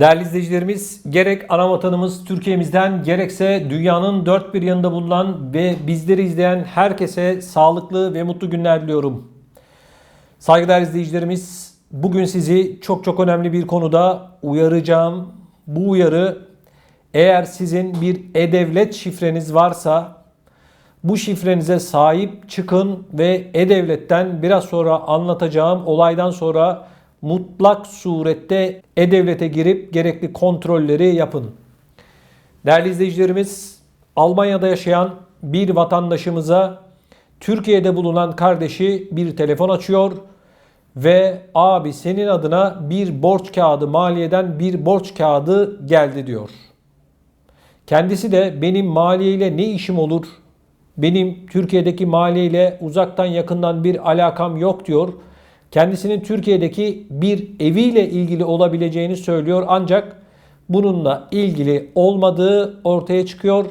Değerli izleyicilerimiz, gerek ana vatanımız Türkiye'mizden gerekse dünyanın dört bir yanında bulunan ve bizleri izleyen herkese sağlıklı ve mutlu günler diliyorum. Saygıdeğer izleyicilerimiz, bugün sizi çok çok önemli bir konuda uyaracağım. Bu uyarı eğer sizin bir e-devlet şifreniz varsa bu şifrenize sahip çıkın ve e-devletten biraz sonra anlatacağım olaydan sonra mutlak surette e-devlete girip gerekli kontrolleri yapın. Değerli izleyicilerimiz, Almanya'da yaşayan bir vatandaşımıza Türkiye'de bulunan kardeşi bir telefon açıyor ve abi senin adına bir borç kağıdı maliyeden bir borç kağıdı geldi diyor. Kendisi de benim maliyeyle ne işim olur? Benim Türkiye'deki maliyeyle uzaktan yakından bir alakam yok diyor. Kendisinin Türkiye'deki bir eviyle ilgili olabileceğini söylüyor ancak bununla ilgili olmadığı ortaya çıkıyor.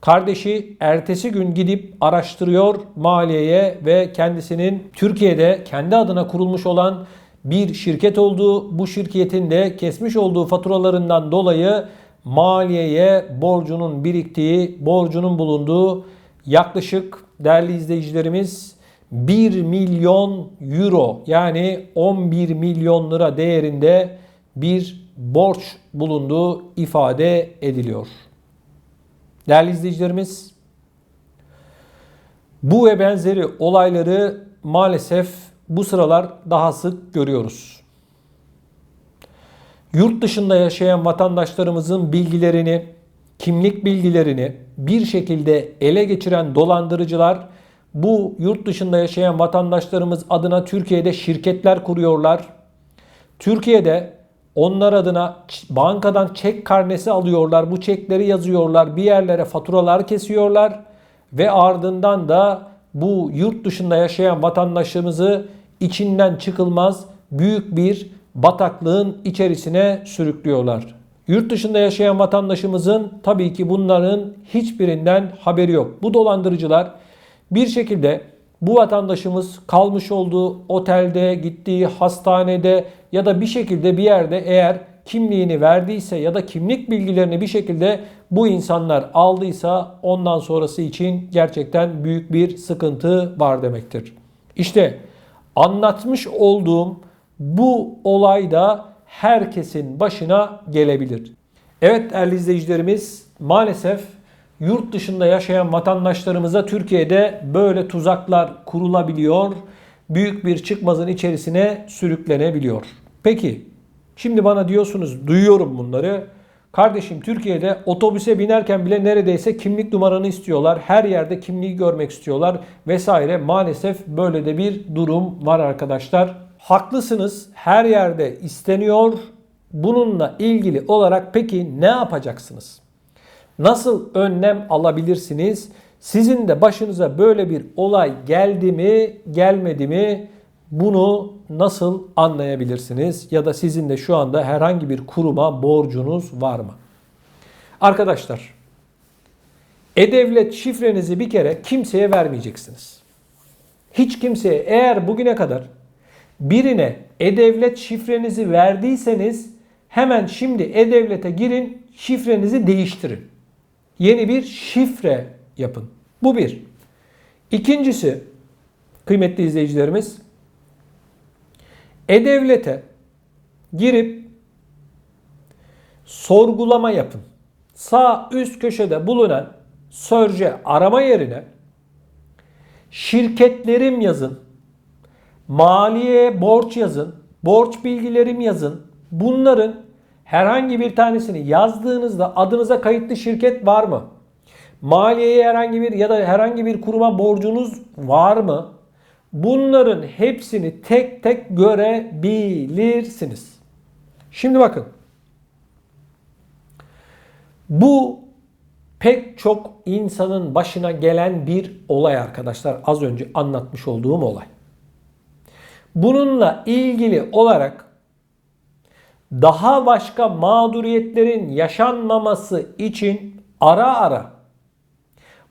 Kardeşi ertesi gün gidip araştırıyor maliyeye ve kendisinin Türkiye'de kendi adına kurulmuş olan bir şirket olduğu, bu şirketin de kesmiş olduğu faturalarından dolayı maliyeye borcunun biriktiği, borcunun bulunduğu yaklaşık değerli izleyicilerimiz 1 milyon euro yani 11 milyon lira değerinde bir borç bulunduğu ifade ediliyor. Değerli izleyicilerimiz bu ve benzeri olayları maalesef bu sıralar daha sık görüyoruz. Yurt dışında yaşayan vatandaşlarımızın bilgilerini, kimlik bilgilerini bir şekilde ele geçiren dolandırıcılar bu yurt dışında yaşayan vatandaşlarımız adına Türkiye'de şirketler kuruyorlar. Türkiye'de onlar adına bankadan çek karnesi alıyorlar. Bu çekleri yazıyorlar. Bir yerlere faturalar kesiyorlar ve ardından da bu yurt dışında yaşayan vatandaşlarımızı içinden çıkılmaz büyük bir bataklığın içerisine sürüklüyorlar. Yurt dışında yaşayan vatandaşımızın tabii ki bunların hiçbirinden haberi yok. Bu dolandırıcılar bir şekilde bu vatandaşımız kalmış olduğu otelde, gittiği hastanede ya da bir şekilde bir yerde eğer kimliğini verdiyse ya da kimlik bilgilerini bir şekilde bu insanlar aldıysa ondan sonrası için gerçekten büyük bir sıkıntı var demektir. İşte anlatmış olduğum bu olay da herkesin başına gelebilir. Evet değerli izleyicilerimiz maalesef yurt dışında yaşayan vatandaşlarımıza Türkiye'de böyle tuzaklar kurulabiliyor. Büyük bir çıkmazın içerisine sürüklenebiliyor. Peki şimdi bana diyorsunuz duyuyorum bunları. Kardeşim Türkiye'de otobüse binerken bile neredeyse kimlik numaranı istiyorlar. Her yerde kimliği görmek istiyorlar vesaire. Maalesef böyle de bir durum var arkadaşlar. Haklısınız. Her yerde isteniyor. Bununla ilgili olarak peki ne yapacaksınız? Nasıl önlem alabilirsiniz? Sizin de başınıza böyle bir olay geldi mi, gelmedi mi? Bunu nasıl anlayabilirsiniz? Ya da sizin de şu anda herhangi bir kuruma borcunuz var mı? Arkadaşlar, e-devlet şifrenizi bir kere kimseye vermeyeceksiniz. Hiç kimseye eğer bugüne kadar birine e-devlet şifrenizi verdiyseniz hemen şimdi e-devlete girin, şifrenizi değiştirin. Yeni bir şifre yapın. Bu bir. İkincisi kıymetli izleyicilerimiz e-devlete girip sorgulama yapın. Sağ üst köşede bulunan sörce arama yerine şirketlerim yazın. Maliye borç yazın. Borç bilgilerim yazın. Bunların herhangi bir tanesini yazdığınızda adınıza kayıtlı şirket var mı? Maliyeye herhangi bir ya da herhangi bir kuruma borcunuz var mı? Bunların hepsini tek tek görebilirsiniz. Şimdi bakın. Bu pek çok insanın başına gelen bir olay arkadaşlar. Az önce anlatmış olduğum olay. Bununla ilgili olarak daha başka mağduriyetlerin yaşanmaması için ara ara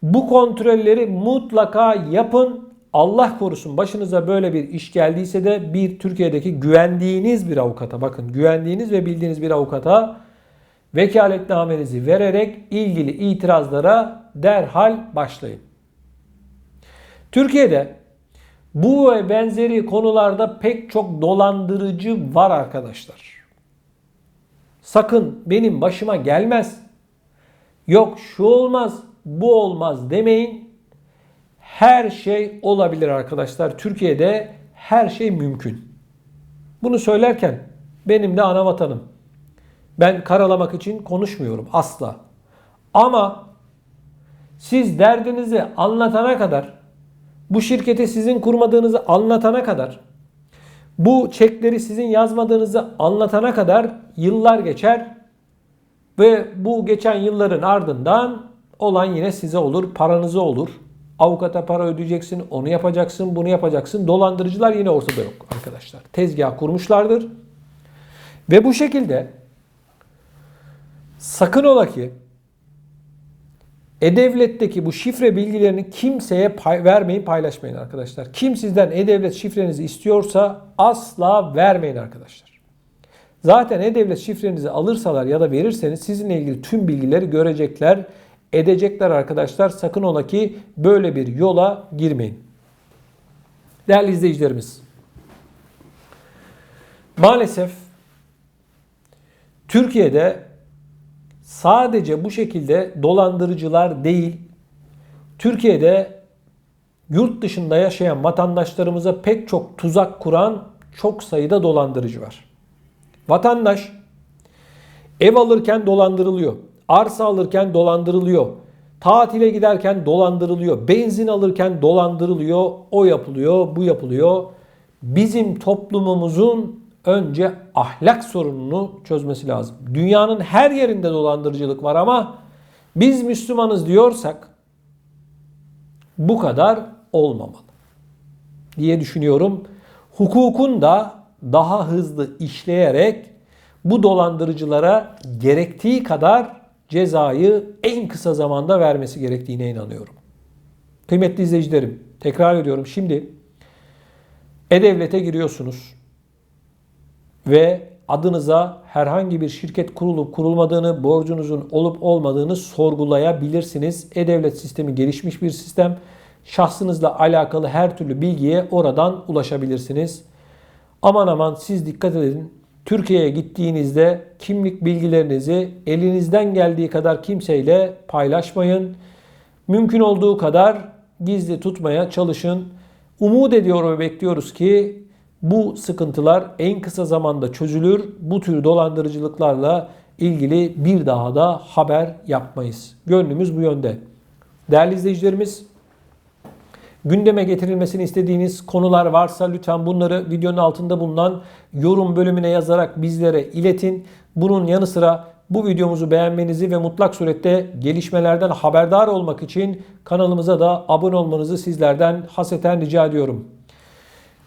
bu kontrolleri mutlaka yapın. Allah korusun başınıza böyle bir iş geldiyse de bir Türkiye'deki güvendiğiniz bir avukata bakın güvendiğiniz ve bildiğiniz bir avukata vekaletnamenizi vererek ilgili itirazlara derhal başlayın. Türkiye'de bu ve benzeri konularda pek çok dolandırıcı var arkadaşlar. Sakın benim başıma gelmez. Yok şu olmaz, bu olmaz demeyin. Her şey olabilir arkadaşlar. Türkiye'de her şey mümkün. Bunu söylerken benim de ana vatanım. Ben karalamak için konuşmuyorum asla. Ama siz derdinizi anlatana kadar, bu şirketi sizin kurmadığınızı anlatana kadar, bu çekleri sizin yazmadığınızı anlatana kadar yıllar geçer ve bu geçen yılların ardından olan yine size olur, paranıza olur. Avukata para ödeyeceksin, onu yapacaksın, bunu yapacaksın. Dolandırıcılar yine ortada yok arkadaşlar. Tezgah kurmuşlardır. Ve bu şekilde sakın ola ki E-Devlet'teki bu şifre bilgilerini kimseye pay vermeyin, paylaşmayın arkadaşlar. Kim sizden E-Devlet şifrenizi istiyorsa asla vermeyin arkadaşlar. Zaten E-Devlet şifrenizi alırsalar ya da verirseniz sizinle ilgili tüm bilgileri görecekler, edecekler arkadaşlar. Sakın ola ki böyle bir yola girmeyin. Değerli izleyicilerimiz, maalesef Türkiye'de sadece bu şekilde dolandırıcılar değil, Türkiye'de yurt dışında yaşayan vatandaşlarımıza pek çok tuzak kuran çok sayıda dolandırıcı var. Vatandaş ev alırken dolandırılıyor, arsa alırken dolandırılıyor, tatile giderken dolandırılıyor, benzin alırken dolandırılıyor, o yapılıyor, bu yapılıyor. Bizim toplumumuzun önce ahlak sorununu çözmesi lazım. Dünyanın her yerinde dolandırıcılık var ama biz Müslümanız diyorsak bu kadar olmamalı diye düşünüyorum. Hukukun da daha hızlı işleyerek bu dolandırıcılara gerektiği kadar cezayı en kısa zamanda vermesi gerektiğine inanıyorum. Kıymetli izleyicilerim, tekrar ediyorum. Şimdi E-Devlet'e giriyorsunuz ve adınıza herhangi bir şirket kurulup kurulmadığını, borcunuzun olup olmadığını sorgulayabilirsiniz. E-Devlet sistemi gelişmiş bir sistem. Şahsınızla alakalı her türlü bilgiye oradan ulaşabilirsiniz. Aman aman siz dikkat edin. Türkiye'ye gittiğinizde kimlik bilgilerinizi elinizden geldiği kadar kimseyle paylaşmayın. Mümkün olduğu kadar gizli tutmaya çalışın. Umut ediyor ve bekliyoruz ki bu sıkıntılar en kısa zamanda çözülür. Bu tür dolandırıcılıklarla ilgili bir daha da haber yapmayız. Gönlümüz bu yönde. Değerli izleyicilerimiz, gündeme getirilmesini istediğiniz konular varsa lütfen bunları videonun altında bulunan yorum bölümüne yazarak bizlere iletin. Bunun yanı sıra bu videomuzu beğenmenizi ve mutlak surette gelişmelerden haberdar olmak için kanalımıza da abone olmanızı sizlerden haseten rica ediyorum.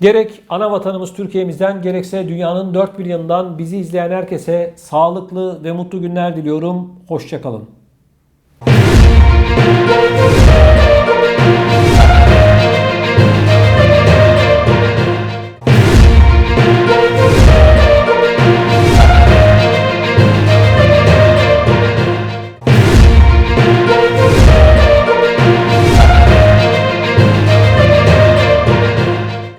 Gerek ana vatanımız Türkiye'mizden gerekse dünyanın dört bir yanından bizi izleyen herkese sağlıklı ve mutlu günler diliyorum. Hoşçakalın.